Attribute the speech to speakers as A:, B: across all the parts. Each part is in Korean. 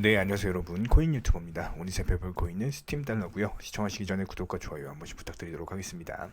A: 네 안녕하세요 여러분. 코인 유튜버입니다. 오늘 살펴볼 코인은 스팀 달러고요. 시청하시기 전에 구독과 좋아요 한 번씩 부탁드리도록 하겠습니다.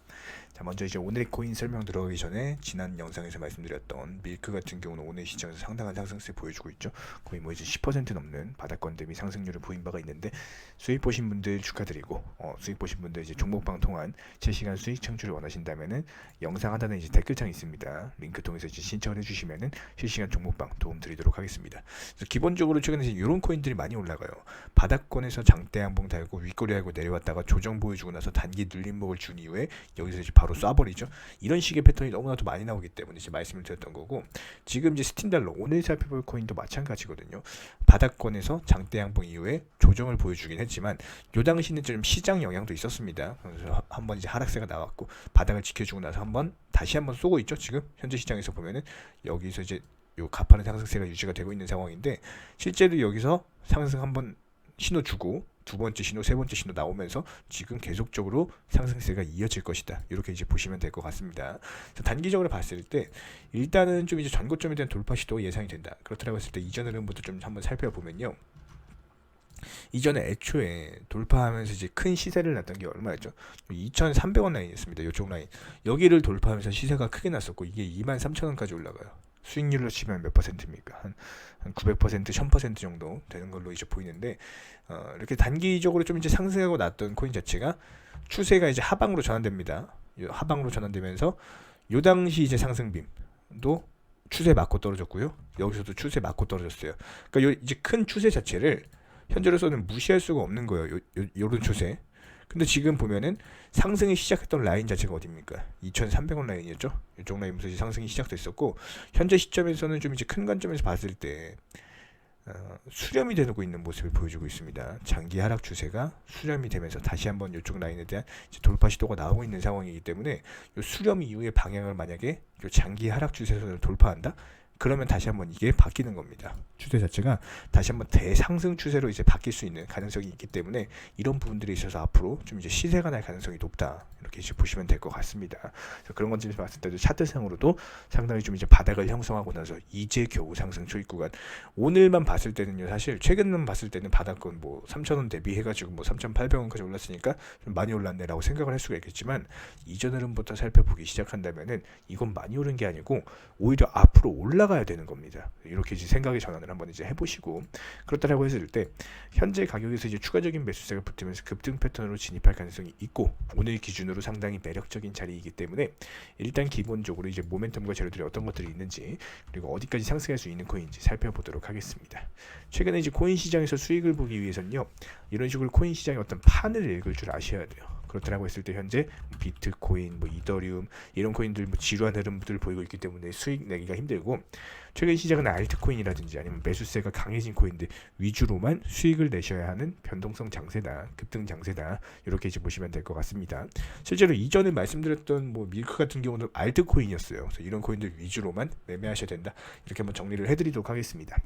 A: 자 먼저 이제 오늘의 코인 설명 들어가기 전에 지난 영상에서 말씀드렸던 밀크 같은 경우는 오늘 시장에서 상당한 상승세 보여주고 있죠. 거의 뭐 이제 10% 넘는 바닥권 대비 상승률을 보인 바가 있는데 수익 보신 분들 축하드리고 어, 수익 보신 분들 이제 종목방 통한 실시간 수익 창출을 원하신다면은 영상 하단에 이제 댓글창 있습니다. 링크 통해서 이제 신청을 해주시면은 실시간 종목방 도움 드리도록 하겠습니다. 기본적으로 최근에 이제 이런 코인 들이 많이 올라가요. 바닥권에서 장대 양봉 달고 윗꼬리 하고 내려왔다가 조정 보여주고 나서 단기 눌림목을 준 이후에 여기서 이제 바로 쏴버리죠. 이런 식의 패턴이 너무나도 많이 나오기 때문에 이제 말씀을 드렸던 거고 지금 이제 스팀달러 오늘 살펴볼 코인도 마찬가지거든요. 바닥권에서 장대 양봉 이후에 조정을 보여주긴 했지만 요 당시는 좀 시장 영향도 있었습니다. 그래서 한번 이제 하락세가 나왔고 바닥을 지켜주고 나서 한번 다시 한번 쏘고 있죠. 지금 현재 시장에서 보면은 여기서 이제 요 가파른 상승세가 유지가 되고 있는 상황인데 실제로 여기서 상승 한번 신호 주고 두 번째 신호, 세 번째 신호 나오면서 지금 계속적으로 상승세가 이어질 것이다. 이렇게 이제 보시면 될 것 같습니다. 단기적으로 봤을 때 일단은 좀 이제 전고점에 대한 돌파 시도 예상이 된다. 그렇다고 했을 때 이전 흐름부터 좀 한번 살펴보면요. 이전에 애초에 돌파하면서 이제 큰 시세를 났던 게 얼마였죠? 2,300원 라인이었습니다. 이쪽 라인. 여기를 돌파하면서 시세가 크게 났었고 이게 23,000원까지 올라가요. 수익률로 치면 몇 퍼센트입니까? 한, 한 900%, 1000% 정도 되는 걸로 이제 보이는데 어, 이렇게 단기적으로 좀 이제 상승하고 났던 코인 자체가 추세가 이제 하방으로 전환됩니다. 하방으로 전환되면서 요 당시 이제 상승빔도 추세 맞고 떨어졌고요. 여기서도 추세 맞고 떨어졌어요. 그러니까 요 이제 큰 추세 자체를 현재로서는 무시할 수가 없는 거예요. 요, 요, 요런 추세. 근데 지금 보면은 상승이 시작했던 라인 자체가 어디입니까? 2,300원 라인이었죠. 이쪽 라인부터 상승이 시작됐었고 현재 시점에서는 좀 이제 큰 관점에서 봤을 때 어, 수렴이 되고 있는 모습을 보여주고 있습니다. 장기 하락 추세가 수렴이 되면서 다시 한번 이쪽 라인에 대한 돌파 시도가 나오고 있는 상황이기 때문에 이 수렴 이후의 방향을 만약에 장기 하락 추세선을 돌파한다. 그러면 다시 한번 이게 바뀌는 겁니다. 추세 자체가 다시 한번 대상승 추세로 이제 바뀔 수 있는 가능성이 있기 때문에 이런 부분들이 있어서 앞으로 좀 이제 시세가 날 가능성이 높다. 이렇게 이제 보시면 될 것 같습니다. 그래서 그런 관점에서 봤을 때도 차트상으로도 상당히 좀 이제 바닥을 형성하고 나서 이제 겨우 상승 초입 구간. 오늘만 봤을 때는요, 사실 최근만 봤을 때는 바닥권 뭐 3,000원 대비해 가지고 뭐 3,800원까지 올랐으니까 좀 많이 올랐네라고 생각을 할 수가 있겠지만 이전 흐름부터 살펴보기 시작한다면은 이건 많이 오른 게 아니고 오히려 앞으로 올라 가야 되는 겁니다. 이렇게 이제 생각의 전환을 한번 이제 해보시고 그렇다라고 했을 때 현재 가격에서 이제 추가적인 매수세가 붙으면서 급등 패턴으로 진입할 가능성이 있고 오늘 기준으로 상당히 매력적인 자리이기 때문에 일단 기본적으로 이제 모멘텀과 재료들이 어떤 것들이 있는지 그리고 어디까지 상승할 수 있는 코인인지 살펴보도록 하겠습니다. 최근에 이제 코인 시장에서 수익을 보기 위해서는요 이런 식으로 코인 시장의 어떤 판을 읽을 줄 아셔야 돼요. 그렇다라고 했을 때 현재 비트코인, 뭐 이더리움 이런 코인들 뭐 지루한 흐름들 보이고 있기 때문에 수익 내기가 힘들고 최근 시장은 알트코인이라든지 아니면 매수세가 강해진 코인들 위주로만 수익을 내셔야 하는 변동성 장세다, 급등 장세다 이렇게 이제 보시면 될 것 같습니다. 실제로 이전에 말씀드렸던 뭐 밀크 같은 경우는 알트코인이었어요. 그래서 이런 코인들 위주로만 매매하셔야 된다 이렇게 한번 정리를 해드리도록 하겠습니다.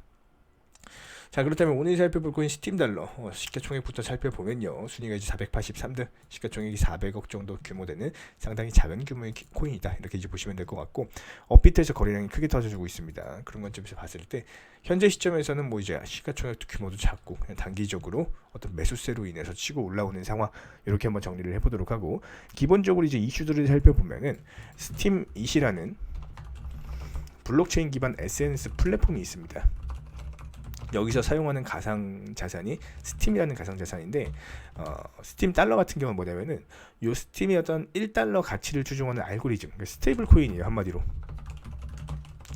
A: 자 그렇다면 오늘 살펴볼 코인 스팀 달러 어, 시가총액부터 살펴보면요. 순위가 이제 483등 시가총액이 400억 정도 규모 되는 상당히 작은 규모의 코인이다. 이렇게 이제 보시면 될 것 같고 업비트에서 거래량이 크게 터져주고 있습니다. 그런 관점에서 봤을 때 현재 시점에서는 뭐 이제 시가총액 규모도 작고 그냥 단기적으로 어떤 매수세로 인해서 치고 올라오는 상황 이렇게 한번 정리를 해보도록 하고 기본적으로 이제 이슈들을 살펴보면은 스팀 이시라는 블록체인 기반 SNS 플랫폼이 있습니다. 여기서 사용하는 가상 자산이 스팀이라는 가상 자산인데 어, 스팀 달러 같은 경우는 뭐냐면은 요 스팀의 어떤 1달러 가치를 추종하는 알고리즘 그러니까 스테이블 코인이에요 한마디로.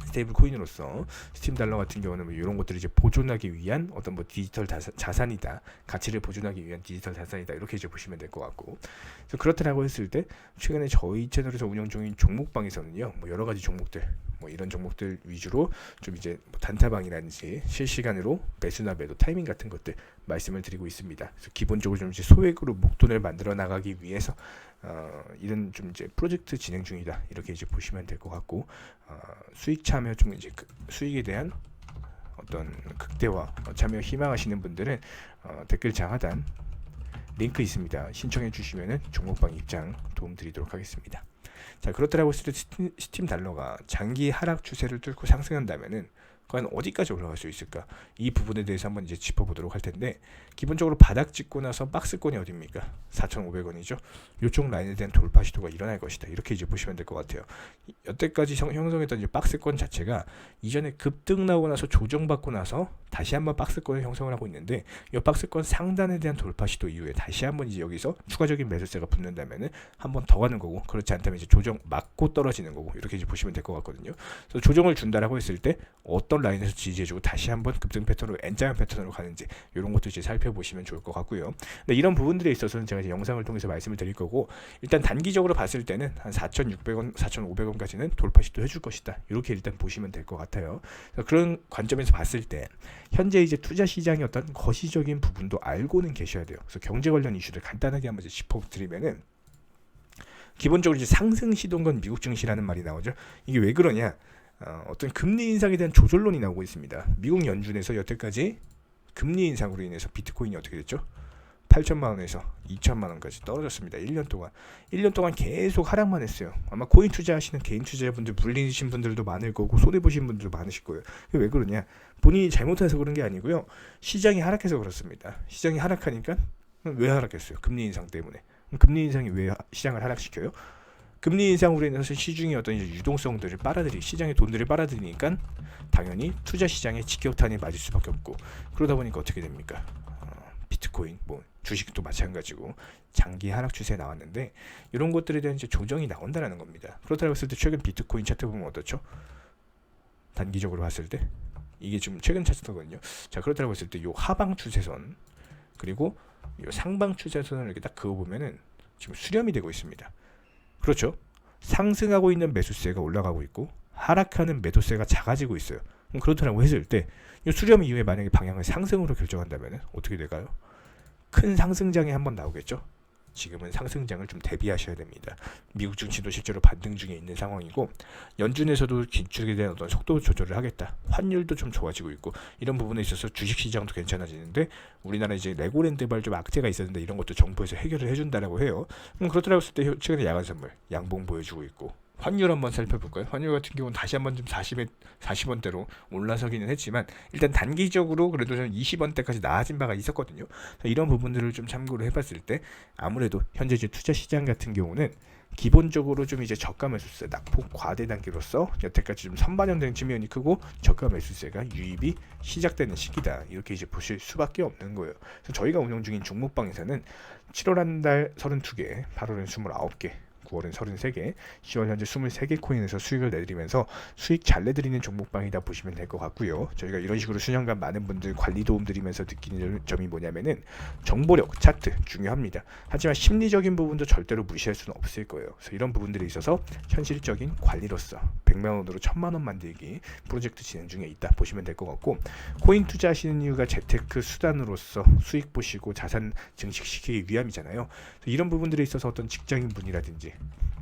A: 스테이블 코인으로서 스팀 달러 같은 경우는 뭐 이런 것들을 이제 보존하기 위한 어떤 뭐 디지털 자산, 이다 가치를 보존하기 위한 디지털 자산이다 이렇게 이제 보시면 될 것 같고. 그래서 그렇다라고 했을 때 최근에 저희 채널에서 운영 중인 종목방에서는요 뭐 여러 가지 종목들 뭐 이런 종목들 위주로 좀 이제 뭐 단타방이라든지 실시간으로 매수나 매도 타이밍 같은 것들 말씀을 드리고 있습니다. 그래서 기본적으로 좀 이제 소액으로 목돈을 만들어 나가기 위해서 어, 이런 좀 이제 프로젝트 진행 중이다 이렇게 이제 보시면 될 것 같고 어, 수익 참여 좀 이제 그 수익에 대한 어떤 극대화 어, 참여 희망하시는 분들은 어, 댓글창 하단 링크 있습니다. 신청해 주시면은 종목방 입장 도움 드리도록 하겠습니다. 자 그렇더라고 스팀 달러가 장기 하락 추세를 뚫고 상승한다면은 과연 어디까지 올라갈 수 있을까? 이 부분에 대해서 한번 이제 짚어보도록 할 텐데 기본적으로 바닥 찍고 나서 박스권이 어딥니까? 4,500원이죠. 이쪽 라인에 대한 돌파 시도가 일어날 것이다. 이렇게 이제 보시면 될 것 같아요. 이- 여태까지 형- 형성했던 이제 박스권 자체가 이전에 급등 나오고 나서 조정받고 나서 다시 한번 박스권을 형성을 하고 있는데 이 박스권 상단에 대한 돌파 시도 이후에 다시 한번 이제 여기서 추가적인 매수세가 붙는다면은 한번 더 가는 거고 그렇지 않다면 이제 조정 맞고 떨어지는 거고 이렇게 이제 보시면 될 것 같거든요. 그래서 조정을 준다라고 했을 때 어떤 라인에서 지지해주고 다시 한번 급등 패턴으로 N자형 패턴으로 가는지 이런 것도 이제 살펴보시면 좋을 것 같고요. 근데 이런 부분들에 있어서는 제가 이제 영상을 통해서 말씀을 드릴 거고 일단 단기적으로 봤을 때는 한 4,600원, 4,500원까지는 돌파 시도 해줄 것이다. 이렇게 일단 보시면 될 것 같아요. 그런 관점에서 봤을 때 현재 이제 투자 시장의 어떤 거시적인 부분도 알고는 계셔야 돼요. 그래서 경제 관련 이슈를 간단하게 한번 짚어드리면은 기본적으로 이제 상승 시도건 미국 증시라는 말이 나오죠. 이게 왜 그러냐? 어, 어떤 금리 인상에 대한 조절론이 나오고 있습니다. 미국 연준에서 여태까지 금리 인상으로 인해서 비트코인이 어떻게 됐죠? 8천만 원에서 2천만 원까지 떨어졌습니다. 1년 동안. 1년 동안 계속 하락만 했어요. 아마 코인 투자하시는 개인 투자자분들 물리신 분들도 많을 거고 손해 보신 분들도 많으실 거예요. 왜 그러냐? 본인이 잘못해서 그런 게 아니고요. 시장이 하락해서 그렇습니다. 시장이 하락하니까 왜 하락했어요? 금리 인상 때문에. 금리 인상이 왜 하- 시장을 하락시켜요? 금리 인상으로 인해서 시중의 어떤 유동성들을 빨아들이 시장의 돈들을 빨아들이니까 당연히 투자 시장에 직격탄이 맞을 수밖에 없고 그러다 보니까 어떻게 됩니까? 어, 비트코인 뭐 주식도 마찬가지고 장기 하락 추세 나왔는데 이런 것들에 대한 이제 조정이 나온다라는 겁니다. 그렇다고 했을 때 최근 비트코인 차트 보면 어떻죠? 단기적으로 봤을 때 이게 지금 최근 차트거든요. 자 그렇다고 했을 때 요 하방 추세선 그리고 요 상방 추세선을 이렇게 딱 그어 보면은 지금 수렴이 되고 있습니다. 그렇죠? 상승하고 있는 매수세가 올라가고 있고 하락하는 매도세가 작아지고 있어요. 그럼 그렇다고 했을 때이 수렴 이후에 만약에 방향을 상승으로 결정한다면 어떻게 될까요? 큰 상승장이 한번 나오겠죠. 지금은 상승장을 좀 대비하셔야 됩니다. 미국 증시도 실제로 반등 중에 있는 상황이고 연준에서도 긴축에 대한 어떤 속도 조절을 하겠다. 환율도 좀 좋아지고 있고 이런 부분에 있어서 주식 시장도 괜찮아지는데 우리나라 이제 레고랜드발 좀 악재가 있었는데 이런 것도 정부에서 해결을 해준다라고 해요. 그럼 그렇더라고 했을 때 최근에 야간 선물 양봉 보여주고 있고 환율 한번 살펴볼까요? 환율 같은 경우는 다시 한번 좀 40에 40원대로 올라서기는 했지만 일단 단기적으로 그래도 좀 20원대까지 나아진 바가 있었거든요. 이런 부분들을 좀 참고를 해봤을 때 아무래도 현재 이제 투자 시장 같은 경우는 기본적으로 좀 이제 저가 매수세 낙폭 과대 단계로서 여태까지 좀 선반영된 측면이 크고 저가 매수세가 유입이 시작되는 시기다 이렇게 이제 보실 수밖에 없는 거예요. 그래서 저희가 운영 중인 종목방에서는 7월 한 달 32개, 8월은 29개, 9월은 33개, 10월 현재 23개 코인에서 수익을 내드리면서 수익 잘 내드리는 종목방이다 보시면 될 것 같고요. 저희가 이런 식으로 수년간 많은 분들 관리 도움 드리면서 느끼는 점이 뭐냐면은 정보력, 차트 중요합니다. 하지만 심리적인 부분도 절대로 무시할 수는 없을 거예요. 그래서 이런 부분들에 있어서 현실적인 관리로서 100만 원으로 1000만 원 만들기 프로젝트 진행 중에 있다 보시면 될 것 같고 코인 투자하시는 이유가 재테크 수단으로서 수익 보시고 자산 증식시키기 위함이잖아요. 이런 부분들에 있어서 어떤 직장인 분이라든지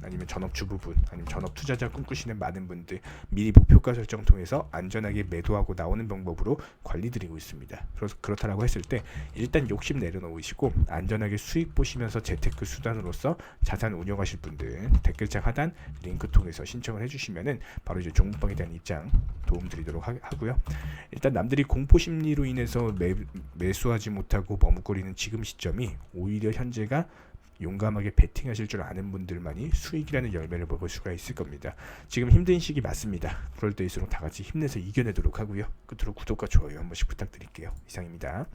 A: 아니면 전업 주부분 아니면 전업 투자자 꿈꾸시는 많은 분들 미리 목표가 설정 통해서 안전하게 매도하고 나오는 방법으로 관리 드리고 있습니다. 그래서 그렇다라고 했을 때 일단 욕심 내려놓으시고 안전하게 수익 보시면서 재테크 수단으로서 자산 운영하실 분들 댓글창 하단 링크 통해서 신청을 해주시면은 바로 이제 종목방에 대한 입장 도움 드리도록 하, 하고요. 일단 남들이 공포 심리로 인해서 매, 매수하지 못하고 머뭇거리는 지금 시점이 오히려 현재가 용감하게 베팅하실 줄 아는 분들만이 수익이라는 열매를 먹을 수가 있을 겁니다. 지금 힘든 시기 맞습니다. 그럴 때일수록 다 같이 힘내서 이겨내도록 하고요. 끝으로 구독과 좋아요 한 번씩 부탁드릴게요. 이상입니다.